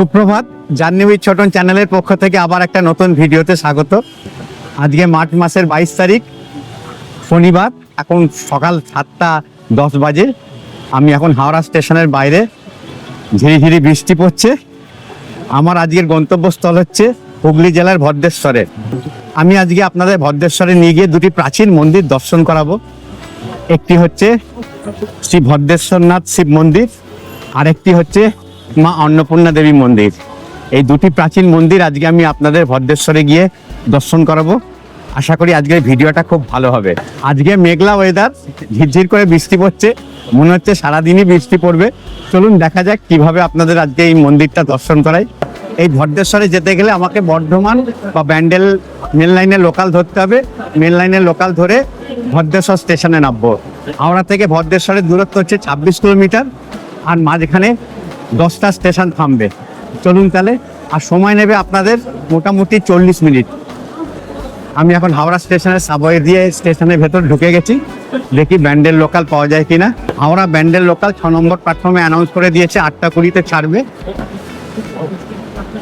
সুপ্রভাত journey with Chhoton চ্যানেলের পক্ষ থেকে আবার একটা নতুন ভিডিওতে স্বাগত। আজকে মার্চ মাসের বাইশ তারিখ, শনিবার, এখন সকাল সাতটা দশ বাজে। আমি এখন হাওড়া স্টেশনের বাইরে ঝিরিঝিরি বৃষ্টি পড়ছে। আমার আজকের গন্তব্যস্থল হচ্ছে হুগলি জেলার ভদ্রেশ্বরে। আমি আজকে আপনাদের ভদ্রেশ্বরে নিয়ে গিয়ে দুটি প্রাচীন মন্দির দর্শন করাবো। একটি হচ্ছে শ্রী ভদ্রেশ্বরনাথ শিব মন্দির, আরেকটি হচ্ছে মা অন্নপূর্ণা দেবী মন্দির। এই দুটি প্রাচীন মন্দির আজকে আমি আপনাদের ভদ্রেশ্বরে গিয়ে দর্শন করাবো। আশা করি আজকের ভিডিওটা খুব ভালো হবে। আজকে মেঘলা ওয়েদার ঝিরঝির করে বৃষ্টি পড়ছে। মনে হচ্ছে সারাদিনই বৃষ্টি পড়বে। চলুন দেখা যাক কীভাবে আপনাদের আজকে এই মন্দিরটা দর্শন করাই। এই ভদ্রেশ্বরে যেতে গেলে আমাকে বর্ধমান বা ব্যান্ডেল মেন লাইনে লোকাল ধরতে হবে। মেন লাইনের লোকাল ধরে ভদ্রেশ্বর স্টেশনে নামবো। হাওড়া থেকে ভদ্রেশ্বরের দূরত্ব হচ্ছে ছাব্বিশ কিলোমিটার। আর মাঝখানে দশটা স্টেশন থামবে। চলুন তাহলে, আর সময় নেবে আপনাদের মোটামুটি চল্লিশ মিনিট। আমি এখন হাওড়া স্টেশনের সাবওয়ে দিয়ে স্টেশনের ভেতর ঢুকে গেছি। দেখি ব্যান্ডেল লোকাল পাওয়া যায় কিনা। হাওড়া ব্যান্ডেল লোকাল ছ নম্বর প্ল্যাটফর্মে অ্যানাউন্স করে দিয়েছে, আটটা কুড়িতে ছাড়বে।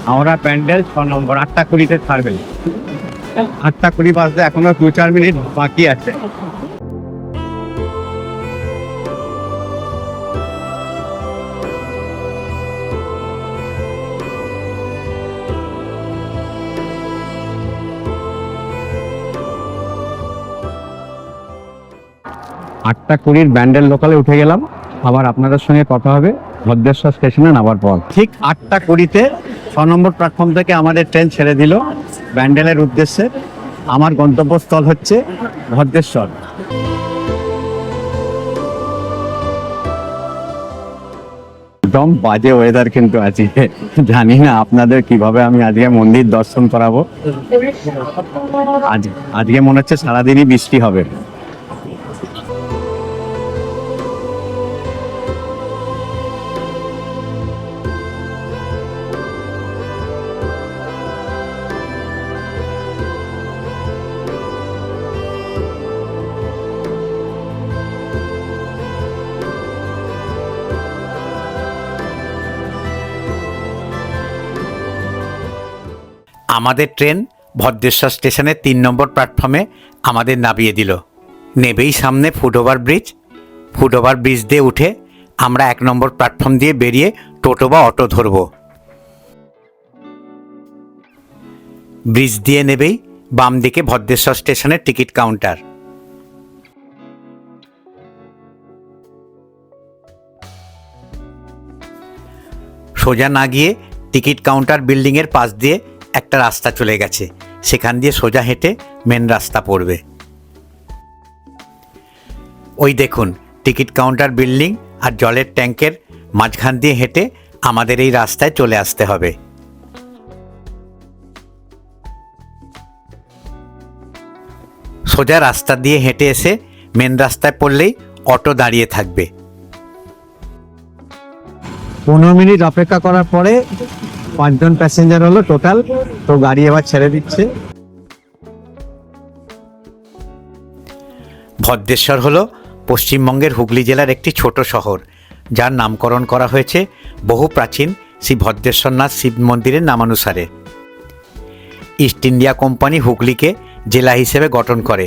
হাওড়া ব্যান্ডেল ছ নম্বর, আটটা কুড়িতে ছাড়বে। আটটা কুড়ি বাজতে এখনও দু চার মিনিট বাকি আছে। আটটা কুড়ির ব্যান্ডেল লোকালে উঠে গেলাম। আবার আপনাদের সঙ্গে কথা হবে ভদ্রেশ্বর স্টেশনে নামার পর। ঠিক আটটা কুড়িতে ছ নম্বর প্ল্যাটফর্ম থেকে আমাদের ট্রেন ছেড়ে দিল ব্যান্ডেলের উদ্দেশ্যে। আমার গন্তব্যস্থল হচ্ছে ভদ্রেশ্বর। একদম বাজে ওয়েদার কিন্তু আজকে। জানি না আপনাদের কীভাবে আমি আজকে মন্দির দর্শন করাবো। আজ আজকে মনে হচ্ছে সারাদিনই বৃষ্টি হবে। আমাদের ট্রেন ভদ্রেশ্বর স্টেশনের তিন নম্বর প্ল্যাটফর্মে আমাদের নামিয়ে দিল। নেবেই সামনে ফুটওভার ব্রিজ। ফুটওভার ব্রিজ দিয়ে উঠে আমরা এক নম্বর প্ল্যাটফর্ম দিয়ে বেরিয়ে টোটো বা অটো ধরব। ব্রিজ দিয়ে নেবেই বাম দিকে ভদ্রেশ্বর স্টেশনের টিকিট কাউন্টার। সোজা না গিয়ে টিকিট কাউন্টার বিল্ডিংয়ের পাশ দিয়ে একটা রাস্তা চলে গেছে। সেখান দিয়ে সোজা হেঁটে মেন রাস্তা পড়বে। ওই দেখুন, টিকিট কাউন্টার বিল্ডিং আর জলের ট্যাঙ্কের মাঝখান দিয়ে হেঁটে আমাদের এই রাস্তায় চলে আসতে হবে। সোজা রাস্তা দিয়ে হেঁটে এসে মেন রাস্তায় পড়লেই অটো দাঁড়িয়ে থাকবে। পনেরো মিনিট অপেক্ষা করার পরে পাঁচজন প্যাসেঞ্জার হলো টোটাল তো গাড়ি এবার ছেড়ে দিচ্ছে। ভদ্রেশ্বর হল পশ্চিমবঙ্গের হুগলি জেলার একটি ছোট শহর, যার নামকরণ করা হয়েছে বহু প্রাচীন শ্রী ভদ্রেশ্বরনাথ শিব মন্দিরের নামানুসারে। ইস্ট ইন্ডিয়া কোম্পানি হুগলিকে জেলা হিসেবে গঠন করে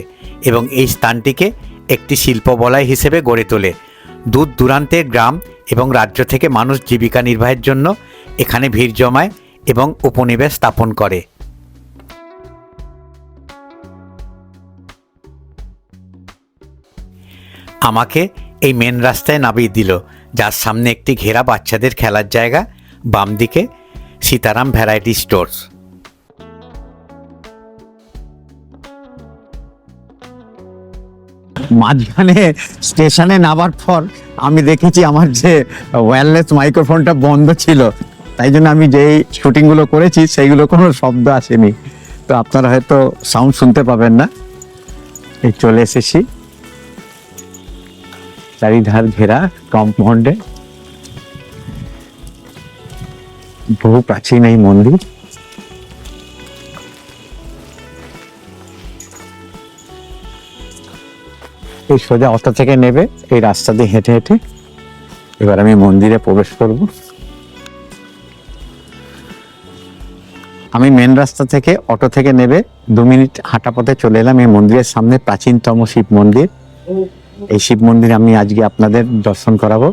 এবং এই স্থানটিকে একটি শিল্প বলয় হিসেবে গড়ে তোলে। দূর দূরান্তের গ্রাম এবং রাজ্য থেকে মানুষ জীবিকা নির্বাহের জন্য এখানে ভিড় জমায় এবং উপনিবেশ স্থাপন করে। আমাকে এই মেন রাস্তায় নামিয়ে দিল, যার সামনে একটি ঘেরা বাচ্চাদের খেলার জায়গা, বাম দিকে সীতারাম ভ্যারাইটি স্টোর্স মাঝখানে স্টেশনে নামার পর আমি দেখেছি আমার যে ওয়্যারলেস মাইক্রোফোনটা বন্ধ ছিল। তাই জন্য আমি যেই শুটিংগুলো করেছি, সেইগুলো কোনো শব্দ আসেনি। তো আপনারা হয়তো সাউন্ড শুনতে পাবেন না। এই চলে এসেছি। চারিধার ঘেরা কম্পাউন্ডে বহু প্রাচীন এই মন্দির। এই সোজা অটো থেকে নেবে, এই রাস্তা দিয়ে হেঁটে হেঁটে। এবার আমি মন্দিরে প্রবেশ করব। আমি মেন রাস্তা থেকে অটো থেকে নেবে দু মিনিট হাঁটা পথে চলে এলাম। এই মন্দিরের সামনে প্রাচীনতম শিব মন্দির। এই শিব মন্দির আমি আজকে আপনাদের দর্শন করাবো।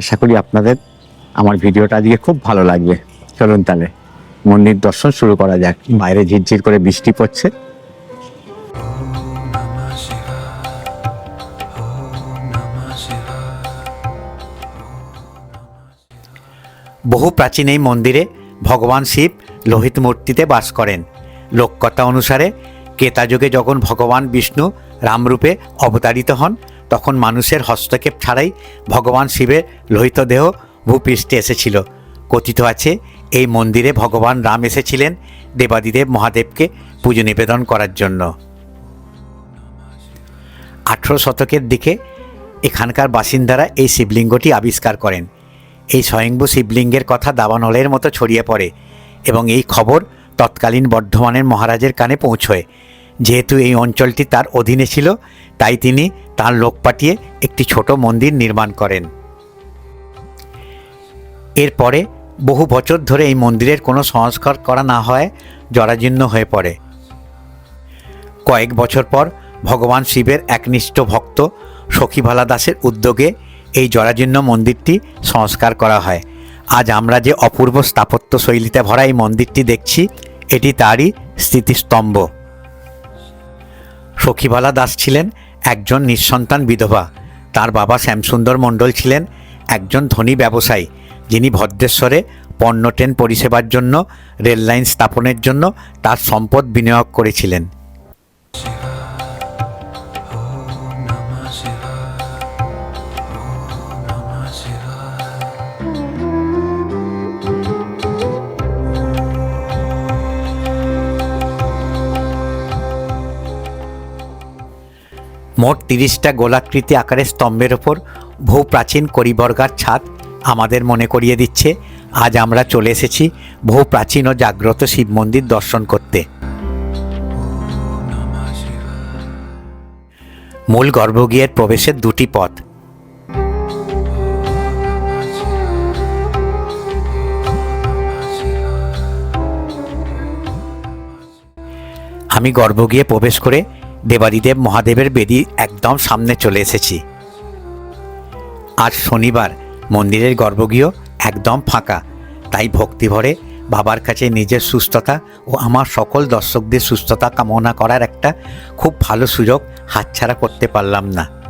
আশা করি আপনাদের আমার ভিডিওটা আজকে খুব ভালো লাগবে। চলুন তাহলে মন্দির দর্শন শুরু করা যাক। বাইরে ঝিরঝির করে বৃষ্টি পড়ছে। বহু প্রাচীন এই মন্দিরে ভগবান শিব লোহিত মূর্তিতে বাস করেন। লোককথা অনুসারে কেতাযুগে যখন ভগবান বিষ্ণু রামরূপে অবতারিত হন, তখন মানুষের হস্তক্ষেপ ছাড়াই ভগবান শিবের লোহিত দেহ ভূপৃষ্ঠে এসেছিল। কথিত আছে, এই মন্দিরে ভগবান রাম এসেছিলেন দেবাদিদেব মহাদেবকে পুজো নিবেদন করার জন্য। আঠেরো শতকের দিকে এখানকার বাসিন্দারা এই শিবলিঙ্গটি আবিষ্কার করেন। এই স্বয়ংভূ শিবলিঙ্গের কথা দাবানলের মতো ছড়িয়ে পড়ে। এবং এই খবর তৎকালীন বর্ধমানের মহারাজের কানে পৌঁছয়। যেহেতু এই অঞ্চলটি তার অধীনে ছিল, তাই তিনি তার লোক পাঠিয়ে একটি ছোট মন্দির নির্মাণ করেন। এরপরে বহু বছর ধরে এই মন্দিরের কোনো সংস্কার করা না হয়, জরাজীর্ণ হয়ে পড়ে। কয়েক বছর পর ভগবান শিবের একনিষ্ঠ ভক্ত সখীভালা দাসের উদ্যোগে এই জরাজীর্ণ মন্দিরটি সংস্কার করা হয়। আজ আমরা যে অপূর্ব স্থাপত্য শৈলীতে ভরা এই মন্দিরটি দেখছি, এটি তারই স্মৃতিস্তম্ভ। সখীবালা দাস ছিলেন একজন নিঃসন্তান বিধবা। তার বাবা শ্যামসুন্দর মণ্ডল ছিলেন একজন ধনী ব্যবসায়ী, যিনি ভদ্রেশ্বরে পণ্য ট্রেন পরিষেবার জন্য, রেললাইন স্থাপনের জন্য তার সম্পদ বিনিয়োগ করেছিলেন। মোট তিরিশটা গোলাকৃতি আকারের স্তম্ভের ওপর বহু প্রাচীন করিবর্গার ছাদ আমাদের মনে করিয়ে দিচ্ছে। আজ আমরা চলে এসেছি বহু প্রাচীন ও জাগ্রত শিব মন্দির দর্শন করতে। মূল গর্ভগৃহের প্রবেশের দুটি পথ। আমি গর্ভগৃহে প্রবেশ করে দেবাদিদেব মহাদেবের বেদি একদম সামনে চলে এসেছি। আজ শনিবার, মন্দিরের গর্ভগৃহ একদম ফাঁকা। তাই ভক্তি ভরে বাবার কাছে নিজের সুস্থতা ও আমার সকল দর্শকদের সুস্থতা কামনা করার একটা খুব ভালো সুযোগ হাতছাড়া করতে পারলাম না।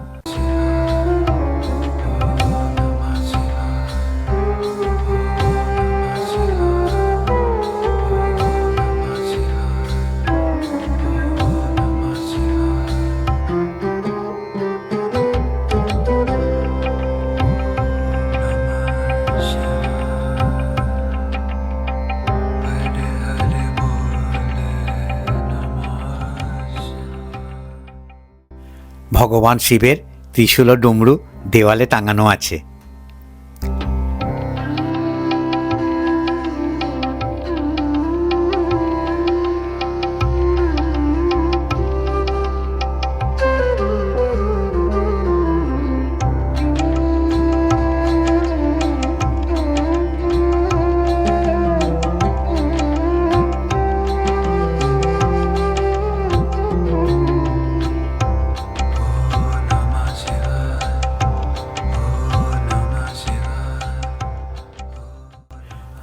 ভগবান শিবের ত্রিশূল ডুমরু দেওয়ালে টাঙানো আছে।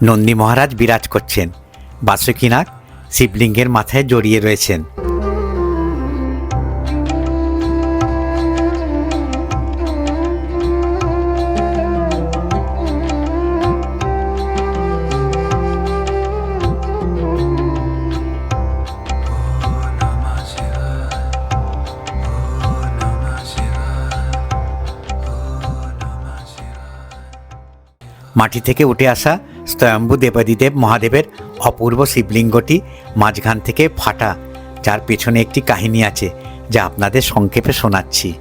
নন্দী মহারাজ বিরাজ করছেন। বাসুকিনাগ শিবলিঙ্গের মাথায় জড়িয়ে রয়েছেন। মাটি থেকে উঠে আসা স্বয়ম্ভু দেবাদিদেব মহাদেবের অপূর্ব শিবলিঙ্গটি মাঝখান থেকে ফাটা, যার পেছনে একটি কাহিনী আছে যা আপনাদের সংক্ষেপে শোনাচ্ছি।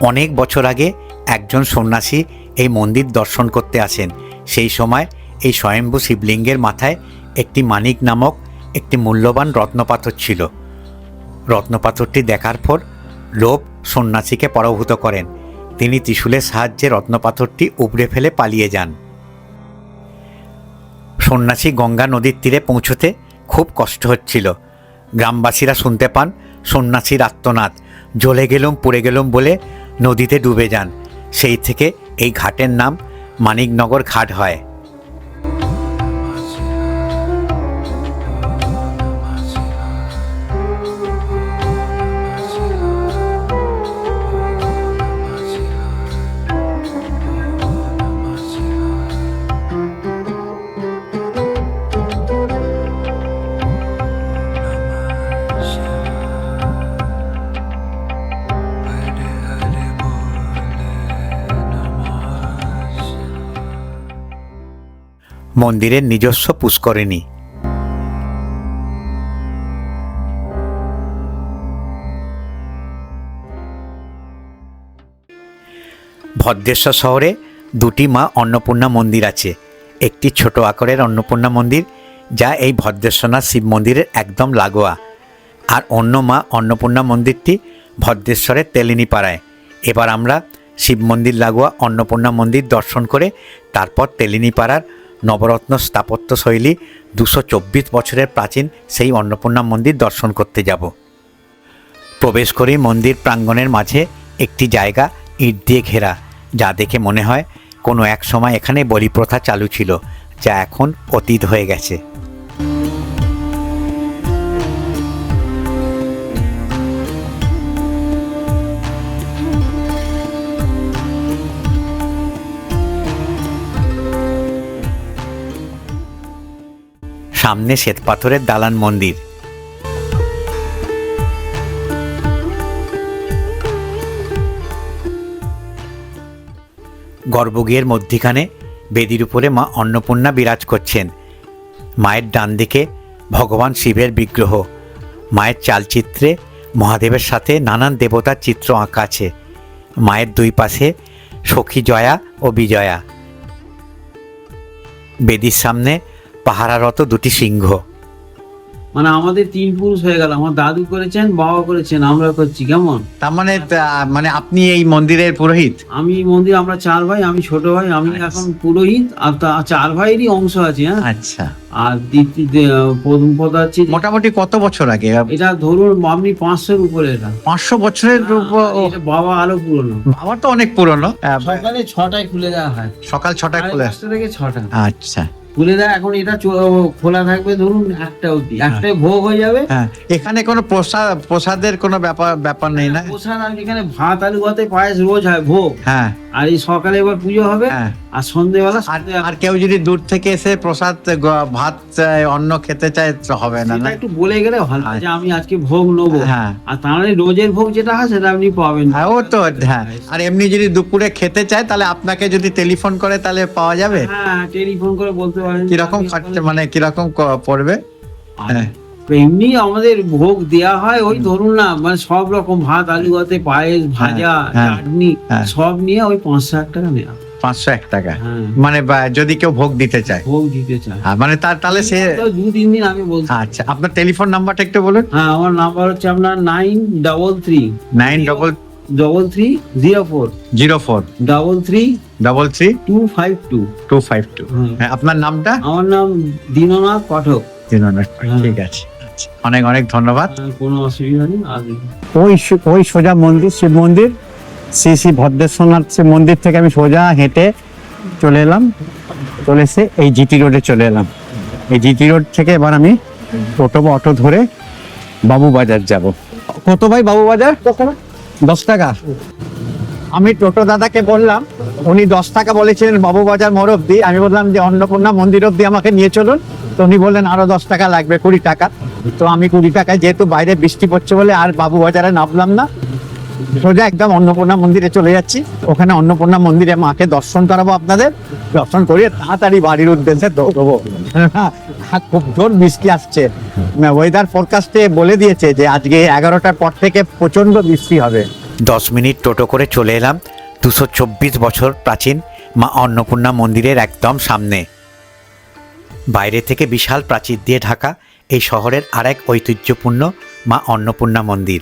অনেক বছর আগে একজন সন্ন্যাসী এই মন্দির দর্শন করতে আসেন। সেই সময় এই স্বয়ম্ভু শিবলিঙ্গের মাথায় একটি মানিক নামক একটি মূল্যবান রত্নপাথর ছিল। রত্নপাথরটি দেখার পর লোভ সন্ন্যাসীকে পরাভূত করেন। তিনি ত্রিশূলের সাহায্যে রত্নপাথরটি উপড়ে ফেলে পালিয়ে যান। সন্ন্যাসী গঙ্গা নদীর তীরে পৌঁছতে খুব কষ্ট হচ্ছিল। গ্রামবাসীরা শুনতে পান, সন্ন্যাসীর আত্মনাদ জ্বলে গেলুম, পুড়ে গেলুম বলে নদীতে ডুবে যান। সেই থেকে এই ঘাটের নাম মানিকনগর ঘাট হয়। মন্দিরের নিজস্ব পুষ্করিণী। ভদ্রেশ্বর শহরে দুটি মা অন্নপূর্ণা মন্দির আছে। একটি ছোট আকারের অন্নপূর্ণা মন্দির, যা এই ভদ্রেশ্বরনাথ শিব মন্দিরের একদম লাগোয়া। আর অন্য মা অন্নপূর্ণা মন্দিরটি ভদ্রেশ্বরের তেলিনী পাড়ায় এবার আমরা শিব মন্দির লাগোয়া অন্নপূর্ণা মন্দির দর্শন করে তারপর তেলিনী পাড়ার নবরত্ন স্থাপত্য শৈলী দুশো চব্বিশ বছরের প্রাচীন সেই অন্নপূর্ণা মন্দির দর্শন করতে যাব। প্রবেশ করেই মন্দির প্রাঙ্গণের মাঝে একটি জায়গা ইট দিয়ে ঘেরা, যা দেখে মনে হয় কোনো এক সময় এখানে বলিপ্রথা চালু ছিল, যা এখন অতীত হয়ে গেছে। সামনে শ্বেতপাথরের দালান মন্দির। গর্ভগৃহের মধ্যিখানে বেদির উপরে মা অন্নপূর্ণা বিরাজ করছেন। মায়ের ডান দিকে ভগবান শিবের বিগ্রহ। মায়ের চালচিত্রে মহাদেবের সাথে নানান দেবতার চিত্র আঁকা আছে। মায়ের দুই পাশে সখী জয়া ও বিজয়া। বেদির সামনে পাহারারত দুটি সিংহ। মানে আমাদের তিন পুরুষ হয়ে গেল আমার দাদু করেছেন বাবা করেছেন আমরা করছি কেমন? তার মানে আহ, মানে আপনি এই মন্দিরের পুরোহিত? আমি মন্দির আমরা চার ভাই আমি ছোট ভাই আমি আচ্ছা। এখন পুরোহিত আর তা- চার ভাইয়েরই অংশ আছে হ্যাঁ? আচ্ছা। আর দ্বিতীয় প্রথম পদ আছে যে- মোটামুটি কত বছর আগে? এটা ধরুন আপনি পাঁচশোর উপরে এটা। পাঁচশো বছরের ও, এটা বাবা আরও পুরনো। বাবা তো অনেক পুরনো। আহ, সকালে ছটায় খুলে দেওয়া হয়। সকাল ছটায় সাড়ে খুলে পাঁচটা থেকে ছটা। আচ্ছা। দেয় এখন এটা খোলা থাকবে ধরুন একটা অবধি। একটাই ভোগ হয়ে যাবে। হ্যাঁ এখানে কোনো প্রসাদ প্রসাদের কোনো ব্যাপার ব্যাপার নেই না? প্রসাদ আর এখানে ভাত আলু ভাতে পায়েস রোজ হয় ভোগ। হ্যাঁ। আর এই সকালে এবার পুজো হবে হ্যাঁ। আর সন্ধ্যেবেলা আর কেউ যদি দূর থেকে এসে প্রসাদ ভাত অন্ন খেতে চায় হবে না না? একটু বলে গেলে ভালো যে আমি আজকে ভোগ নেব। হ্যাঁ। আর তাহলে রোজের ভোগ যেটা হয় সেটা আপনি পাবেন। হ্যাঁ ও তো হ্যাঁ। আর এমনি যদি দুপুরে খেতে চায় তাহলে আপনাকে যদি টেলিফোন করে তাহলে পাওয়া যাবে? হ্যাঁ টেলিফোন করে বলতে কীরকম মানে কীরকম পড়বে? হ্যাঁ। এমনি আমাদের ভোগ দেয়া হয় ওই ধরুন না মানে সব রকম ভাত আলু ভাতে পায়েস ভাজা হ্যাঁ, চাটনি হ্যাঁ। সব নিয়ে ওই পাঁচ হাজার টাকা নেওয়া পাঁচশো এক টাকা। হ্যাঁ। মানে যদি কেউ ভোগ দিতে চায়। ভোগ দিতে চায়। হ্যাঁ, মানে তার তাহলে সে দু তিন দিন আমি বলছি। আচ্ছা আপনার টেলিফোন নাম্বারটা একটু বলুন। হ্যাঁ আমার নাম্বার হচ্ছে আপনার nine double three. Nine double double three zero four zero four. Double three double three two five two two five two হ্যাঁ আপনার নামটা? আমার নাম দীননাথ পাঠক। দীননাথ হ্যাঁ। ঠিক আছে আচ্ছা, অনেক অনেক ধন্যবাদ। কোনো অসুবিধা নেই ওই ওই সোজা মন্দির শিব মন্দির শ্রী শ্রী ভদ্রেশ্বরনাথ শিব মন্দির থেকে আমি সোজা হেঁটে চলে এলাম চলে এসে এই জিটি রোডে চলে এলাম। এই জিটি রোড থেকে এবার আমি টোটো বা অটো ধরে বাবু বাজার যাব। কত ভাই বাবু বাজার দশ টাকা। আমি টোটো দাদাকে বললাম, উনি দশ টাকা বলেছিলেন, বাবু বাজার মোড় অব্দি আমি বললাম যে, অন্নপূর্ণা মন্দির অব্দি আমাকে নিয়ে চলুন। তো উনি বললেন, আরও দশ টাকা লাগবে, কুড়ি টাকা। তো আমি কুড়ি টাকায় যেহেতু বাইরে বৃষ্টি পড়ছে বলে আর বাবু বাজারে নামলাম না, সোজা একদম অন্নপূর্ণা মন্দিরে চলে যাচ্ছি। ওখানে অন্নপূর্ণা মন্দিরে মাকে দর্শন করাবো আপনাদের। দর্শন করিয়ে তাড়াতাড়ি বাড়ির উদ্দেশ্যে দৌড়বো। হ্যাঁ, খুব জোর বৃষ্টি আসছে। ওয়েদার ফোরকাস্টে বলে দিয়েছে যে আজকে এগারোটার পর থেকে প্রচণ্ড বৃষ্টি হবে। দশ মিনিট টোটো করে চলে এলাম দুশো চব্বিশ বছর প্রাচীন মা অন্নপূর্ণা মন্দিরের একদম সামনে। বাইরে থেকে বিশাল প্রাচীর দিয়ে ঢাকা এই শহরের আরেক ঐতিহ্যপূর্ণ মা অন্নপূর্ণা মন্দির।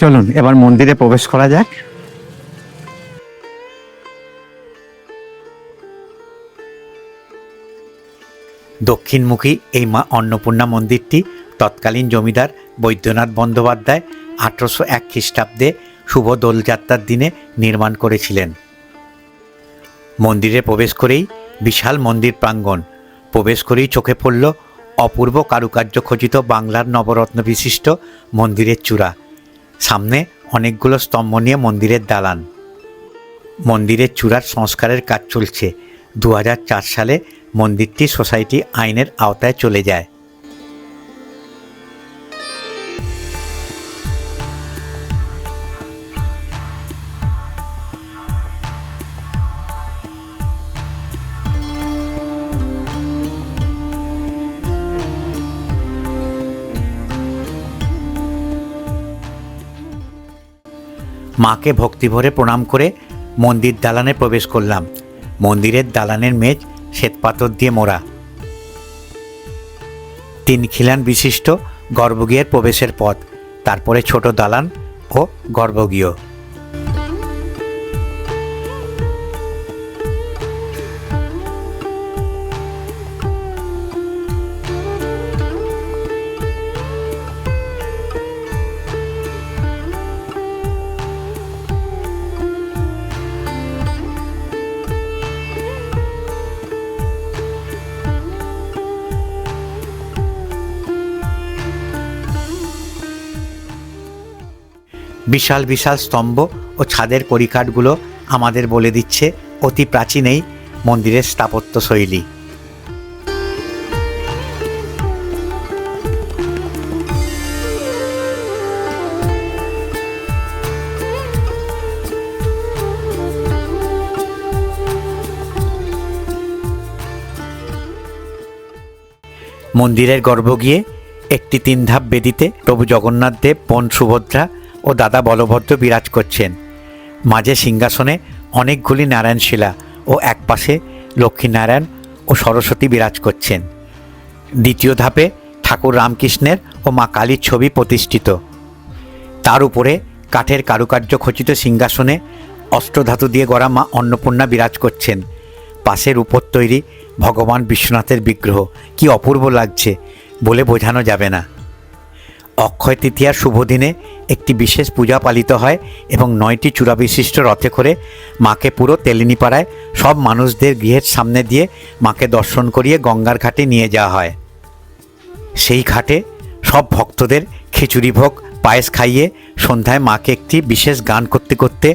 চলুন, এবার মন্দিরে প্রবেশ করা যাক। দক্ষিণমুখী এই মা অন্নপূর্ণা মন্দিরটি তৎকালীন জমিদার বৈদ্যনাথ বন্দ্যোপাধ্যায় আঠারোশো এক খ্রিস্টাব্দে শুভ দোলযাত্রার দিনে নির্মাণ করেছিলেন। মন্দিরে প্রবেশ করেই বিশাল মন্দির প্রাঙ্গণ প্রবেশ করেই চোখে পড়ল অপূর্ব কারুকার্য খচিত বাংলার নবরত্ন বিশিষ্ট মন্দিরের চূড়া। সামনে অনেকগুলো স্তম্ভ নিয়ে মন্দিরের দালান। মন্দিরের চূড়ার সংস্কারের কাজ চলছে। দু হাজার চার সালে মন্দিরটি সোসাইটি আইনের আওতায় চলে যায়। মাকে ভক্তিভরে প্রণাম করে মন্দির দালানে প্রবেশ করলাম। মন্দিরের দালানের মেজ শ্বেতপাথর দিয়ে মোড়া। তিন খিলান বিশিষ্ট গর্ভগৃহের প্রবেশের পথ, তারপরে ছোট দালান ও গর্ভগৃহ। বিশাল বিশাল স্তম্ভ ও ছাদের পরিকাঠগুলো আমাদের বলে দিচ্ছে, অতি প্রাচীন এই মন্দিরের স্থাপত্য শৈলী। মন্দিরের গিয়ে একটি তিন ধাপ বেদিতে প্রভু জগন্নাথ দেব, বোন সুভদ্রা ও দাদা বলভদ্র বিরাজ করছেন। মাঝে সিংহাসনে অনেকগুলি নারায়ণ শিলা ও একপাশে লক্ষ্মীনারায়ণ ও সরস্বতী বিরাজ করছেন। দ্বিতীয় ধাপে ঠাকুর রামকৃষ্ণের ও মা কালীর ছবি প্রতিষ্ঠিত। তার উপরে কাঠের কারুকার্য খচিত সিংহাসনে অষ্টধাতু দিয়ে গড়া মা অন্নপূর্ণা বিরাজ করছেন। পাশের উপর তৈরি ভগবান বিশ্বনাথের বিগ্রহ, কি অপূর্ব লাগছে বলে বোঝানো যাবে না। অক্ষয় তৃতীয়ার শুভ দিনে একটি বিশেষ পূজা পালিত হয় এবং নয়টি চূড়া বিশিষ্ট রথে করে মাকে পুরো তেলিনীপাড়ায় সব মানুষদের গৃহের সামনে দিয়ে মাকে দর্শন করিয়ে গঙ্গার ঘাটে নিয়ে যাওয়া হয়। সেই ঘাটে সব ভক্তদের খিচুড়ি ভোগ, পায়েস খাইয়ে সন্ধ্যায় মাকে একটি বিশেষ গান করতে করতে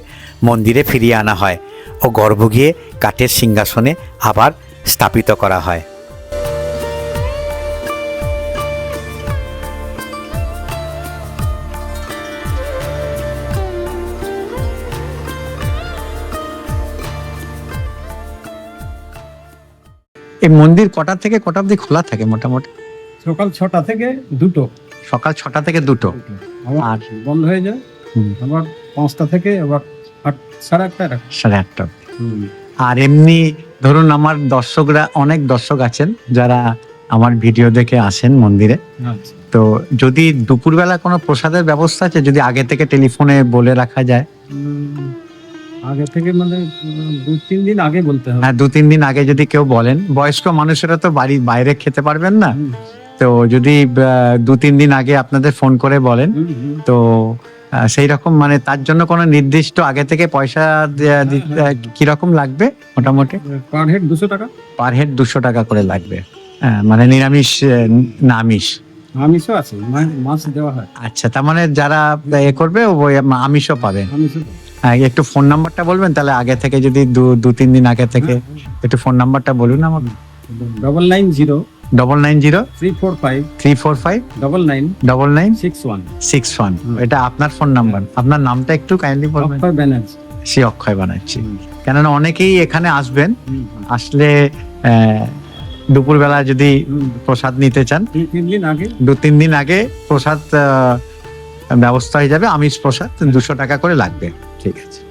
মন্দিরে ফিরিয়ে আনা হয় ও গর্ভ গিয়ে কাঠের সিংহাসনে আবার স্থাপিত করা হয়। এই মন্দির কটা থেকে কটা অবধি খোলা থাকে মোটামুটি? সকাল ছটা থেকে দুটো। সকাল ছটা থেকে দুটো। আর বন্ধ হয়ে যায়। আবার পাঁচটা থেকে আবার সাড়ে আটটা সাড়ে আটটা আর এমনি ধরুন আমার দর্শকরা অনেক দর্শক আছেন যারা আমার ভিডিও দেখে আসেন মন্দিরে। আচ্ছা। তো যদি দুপুরবেলা কোনো প্রসাদের ব্যবস্থা আছে যদি আগে থেকে টেলিফোনে বলে রাখা যায়? আগে থেকে মানে দু তিন দিন আগে বলতে হবে। হ্যাঁ দু তিন দিন আগে যদি কেউ বলেন বয়স্ক মানুষেরা তো বাড়ি বাইরে খেতে পারবেন না। তো যদি দু তিন দিন আগে আপনাদের ফোন করে বলেন। তো সেই রকম মানে তার জন্য কোনো নির্দিষ্ট আগে থেকে পয়সা দেয়া- দিতে- হ্যাঁ, কীরকম লাগবে মোটামুটি? পার হেড দুশো টাকা? পার হেড দুশো টাকা করে লাগবে। হ্যাঁ, মানে নিরামিষ না আমিষ আমিষও আছে মাছ দেওয়া হয়। আচ্ছা তার মানে যারা এ করবে আমিষও পাবেন। আমিষও হ্যাঁ, একটু ফোন নাম্বারটা বলবেন তাহলে আগে থেকে যদি দু দু তিন দিন আগে থেকে একটু ফোন নাম্বারটা বলুন আমাকে। Double nine zero double nine zero three four five three four five double nine double nine six one six one এটা আপনার ফোন নাম্বার আপনার নামটা একটু কাইন্ডলি বলবেন। অক্ষয় ব্যানার্জি। সে অক্ষয় বানাচ্ছি কেননা অনেকেই এখানে আসবেন আসলে দুপুরবেলা যদি প্রসাদ নিতে চান দু তিন দিন আগে। প্রসাদ ব্যবস্থা হয়ে যাবে আমিষ প্রসাদ দুশো টাকা করে লাগবে। ঠিক আছে।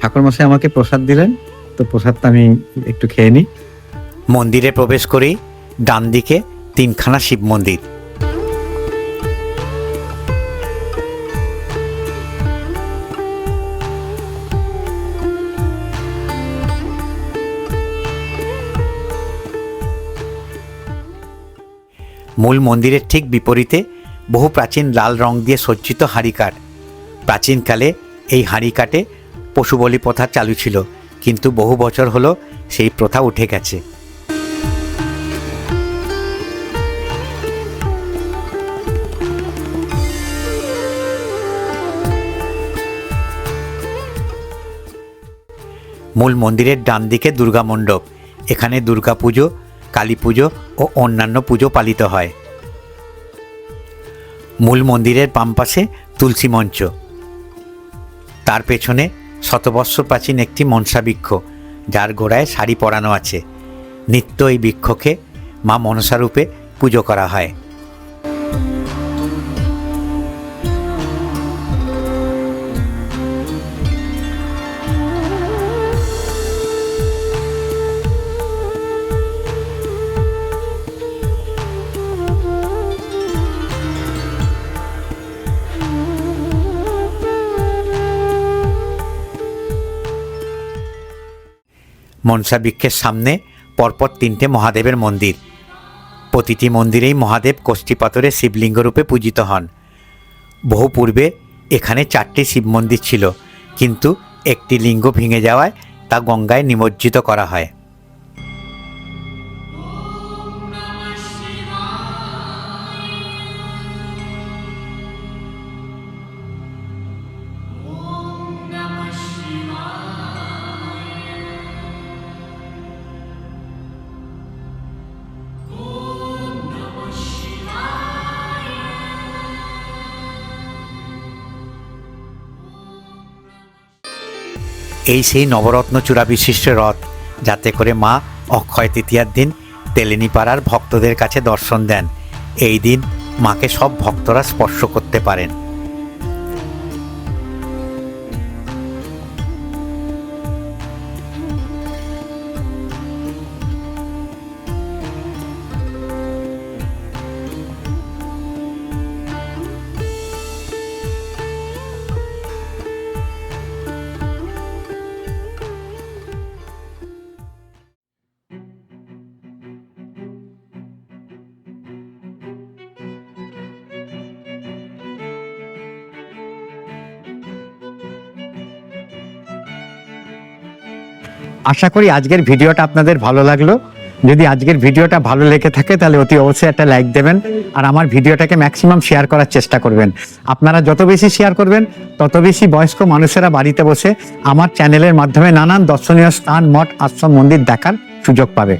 ঠাকুরমশাই আমাকে প্রসাদ দিলেন, তো প্রসাদটা আমি একটু খেয়ে নিই। মন্দিরে প্রবেশ করি, ডান দিকে তিনখানা শিব মন্দির। মূল মন্দিরের ঠিক বিপরীতে বহু প্রাচীন লাল রং দিয়ে সজ্জিত হাঁড়িকাঠ। প্রাচীনকালে এই হাঁড়িকাটে পশু বলি প্রথা চালু ছিল, কিন্তু বহু বছর হলো সেই প্রথা উঠে গেছে। মূল মন্দিরের ডান দিকে দুর্গা মণ্ডপ। এখানে দুর্গা পুজো, কালী পুজো ও অন্যান্য পুজো পালিত হয়। মূল মন্দিরের বাম পাশে তুলসী মঞ্চ। তার পেছনে শতবর্ষ প্রাচীন একটি মনসা বৃক্ষ, যার গোড়ায় শাড়ি পরানো আছে। নিত্য এই বৃক্ষকে মা মনসারূপে পুজো করা হয়। মনসা বৃক্ষের সামনে পরপর তিনটে মহাদেবের মন্দির। প্রতিটি মন্দিরেই মহাদেব কোষ্ঠী পাথরে শিবলিঙ্গ রূপে পূজিত হন। বহু পূর্বে এখানে চারটি শিব মন্দির ছিল, কিন্তু একটি লিঙ্গ ভেঙে যাওয়ায় তা গঙ্গায় নিমজ্জিত করা হয়। এই সেই নবরত্ন চূড়া বিশিষ্ট রথ, যাতে করে মা অক্ষয় তৃতীয়ার দিন তেলেনিপাড়ার ভক্তদের কাছে দর্শন দেন। এই দিন মাকে সব ভক্তরা স্পর্শ করতে পারেন। আশা করি আজকের ভিডিওটা আপনাদের ভালো লাগল। যদি আজকের ভিডিওটা ভালো লেগে থাকে, তাহলে অতি অবশ্যই একটা লাইক দেবেন আর আমার ভিডিওটাকে ম্যাক্সিমাম শেয়ার করার চেষ্টা করবেন। আপনারা যত বেশি শেয়ার করবেন, তত বেশি বয়স্ক মানুষেরা বাড়িতে বসে আমার চ্যানেলের মাধ্যমে নানান দর্শনীয় স্থান, মঠ, আশ্রম, মন্দির দেখার সুযোগ পাবে।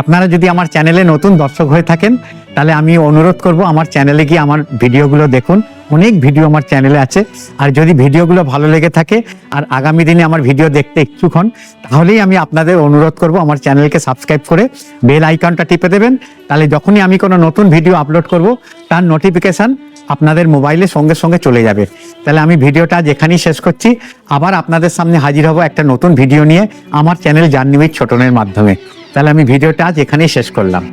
আপনারা যদি আমার চ্যানেলে নতুন দর্শক হয়ে থাকেন, তাহলে আমি অনুরোধ করব আমার চ্যানেলে গিয়ে আমার ভিডিওগুলো দেখুন। অনেক ভিডিও আমার চ্যানেলে আছে। আর যদি ভিডিওগুলো ভালো লেগে থাকে আর আগামী দিনে আমার ভিডিও দেখতে ইচ্ছুক হন, তাহলেই আমি আপনাদের অনুরোধ করব আমার চ্যানেলকে সাবস্ক্রাইব করে বেল আইকনটা টিপে দেবেন। তাহলে যখনই আমি কোনো নতুন ভিডিও আপলোড করব, তার নোটিফিকেশান আপনাদের মোবাইলে সঙ্গে সঙ্গে চলে যাবে। তাহলে আমি ভিডিওটা আজ এখানেই শেষ করছি, আবার আপনাদের সামনে হাজির হব একটা নতুন ভিডিও নিয়ে আমার চ্যানেল জার্নি উইথ ছোটনের মাধ্যমে। তাহলে আমি ভিডিওটা আজ এখানেই শেষ করলাম।